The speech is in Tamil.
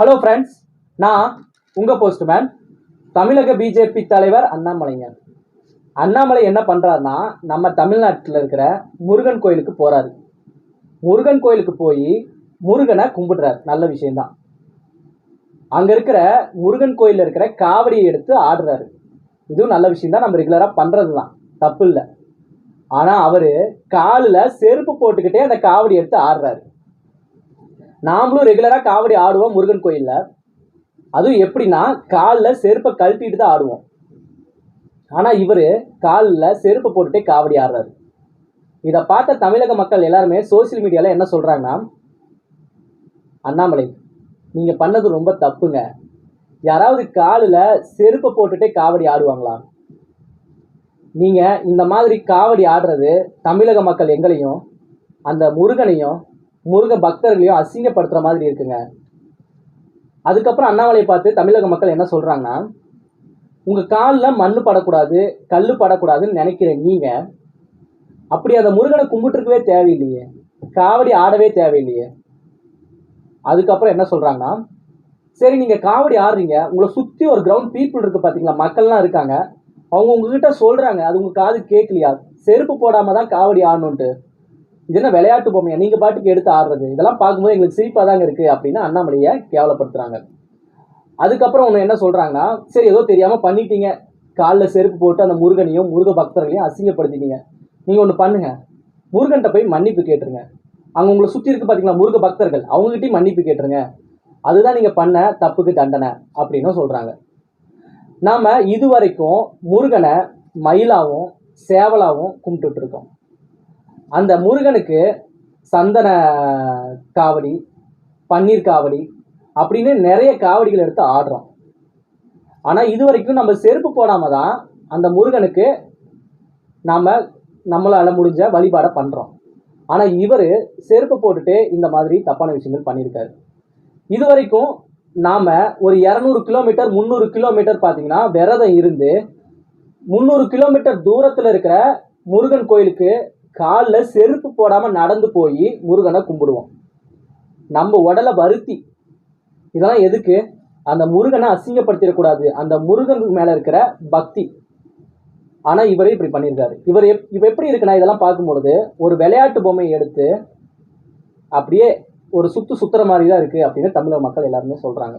ஹலோ ஃப்ரெண்ட்ஸ் நான் உங்கள் போஸ்ட்மேன் தமிழக பிஜேபி தலைவர் அண்ணாமலைங்க. அண்ணாமலை என்ன பண்ணுறாருன்னா நம்ம தமிழ்நாட்டில் இருக்கிற முருகன் கோயிலுக்கு போகிறாரு முருகன் கோயிலுக்கு போய் முருகனை கும்பிடுறாரு. நல்ல விஷயம்தான். அங்கே இருக்கிற முருகன் கோயிலில் இருக்கிற காவடியை எடுத்து ஆடுறாரு. இதுவும் நல்ல விஷயம்தான். நம்ம ரெகுலராக பண்ணுறது தான் தப்பு இல்லை ஆனால் அவர் காலில் செருப்பு போட்டுக்கிட்டே அந்த காவடி எடுத்து ஆடுறாரு. நாமளும் ரெகுலராக காவடி ஆடுவோம் முருகன் கோயிலில். அதுவும் எப்படின்னா காலில் செருப்பை கழட்டிட்டு தான் ஆடுவோம். ஆனால் இவர் காலில் செருப்பை போட்டுட்டே காவடி ஆடுறாரு. இதை பார்த்த தமிழக மக்கள் எல்லாருமே சோஷியல் மீடியாவில் என்ன சொல்கிறாங்கன்னா அண்ணாமலை நீங்கள் பண்ணது ரொம்ப தப்புங்க. யாராவது காலில் செருப்பை போட்டுட்டே காவடி ஆடுவாங்களா? நீங்கள் இந்த மாதிரி காவடி ஆடுறது தமிழக மக்கள் எங்களையும் அந்த முருகனையும் முருக பக்தர்களையும் அசிங்கப்படுத்துகிற மாதிரி இருக்குங்க. அதுக்கப்புறம் அண்ணாமலையை பார்த்து தமிழக மக்கள் என்ன சொல்கிறாங்கன்னா உங்கள் காலில் மண் படக்கூடாது கல் படக்கூடாதுன்னு நினைக்கிற நீங்கள் அப்படி அந்த முருகனை கும்பிட்டுருக்கவே தேவையில்லையே காவடி ஆடவே தேவையில்லையே. அதுக்கப்புறம் என்ன சொல்கிறாங்கன்னா சரி நீங்கள் காவடி ஆடுறீங்க உங்களை சுற்றி ஒரு கிரவுண்ட் பீப்புள் இருக்குது பார்த்தீங்களா மக்கள்லாம் இருக்காங்க அவங்க உங்ககிட்ட சொல்கிறாங்க அது உங்கள் காது கேட்கலையா செருப்பு போடாமல் தான் காவடி ஆடணுன்ட்டு இது என்ன விளையாட்டு பொம்மையா? நீங்கள் பாட்டுக்கு எடுத்து ஆடுறது. இதெல்லாம் பார்க்கும்போது எங்களுக்கு சிரிப்பா தாங்க இருக்குது அப்படின்னு அண்ணாமலையை கேவலப்படுத்துகிறாங்க அதுக்கப்புறம் ஒன்று என்ன சொல்கிறாங்கன்னா சரி ஏதோ தெரியாமல் பண்ணிட்டீங்க. காலில் செருப்பு போட்டு அந்த முருகனையும் முருக பக்தர்களையும் அசிங்கப்படுத்திட்டீங்க. நீங்கள் ஒன்று பண்ணுங்க. முருகன்கிட்ட போய் மன்னிப்பு கேட்டுருங்க. அங்கே உங்களை சுற்றி இருக்கு பார்த்தீங்களா முருக பக்தர்கள்? அவங்ககிட்டயும் மன்னிப்பு கேட்டுருங்க. அதுதான் நீங்கள் பண்ண தப்புக்கு தண்டனை அப்படின்னு சொல்கிறாங்க நாம் இதுவரைக்கும் முருகனை மயிலாகவும் சேவலாகவும் கும்பிட்டுட்டு இருக்கோம். அந்த முருகனுக்கு சந்தன காவடி பன்னீர் காவடி அப்படின்னு நிறைய காவடிகள் எடுத்து ஆடுறோம். ஆனால் இது வரைக்கும் நம்ம செருப்பு போடாமல் தான் அந்த முருகனுக்கு நாம் நம்மளால் முடிஞ்ச வழிபாடை பண்ணுறோம் ஆனால் இவர் செருப்பு போட்டுட்டு இந்த மாதிரி தப்பான விஷயங்கள் பண்ணியிருக்காரு. இது வரைக்கும் நாம் ஒரு இரநூறு கிலோமீட்டர் முந்நூறு கிலோமீட்டர் பார்த்தீங்கன்னா விரதம் இருந்து முந்நூறு கிலோமீட்டர் தூரத்தில் இருக்கிற முருகன் கோயிலுக்கு காலில் செருப்பு போடாமல் நடந்து போய் முருகனை கும்பிடுவோம். நம்ம உடலை வருத்தி. இதெல்லாம் எதுக்கு? அந்த முருகனை அசிங்கப்படுத்திடக்கூடாது அந்த முருகனுக்கு மேலே இருக்கிற பக்தி. ஆனால் இவரே இப்படி பண்ணியிருக்காரு. இவர் எப் இவ எப்படி இருக்குன்னா இதெல்லாம் பார்க்கும்பொழுது ஒரு விளையாட்டு பொம்மையை எடுத்து அப்படியே ஒரு சுத்து சுத்துற மாதிரி தான் இருக்குது அப்படின்னு தமிழக மக்கள் எல்லாருமே சொல்கிறாங்க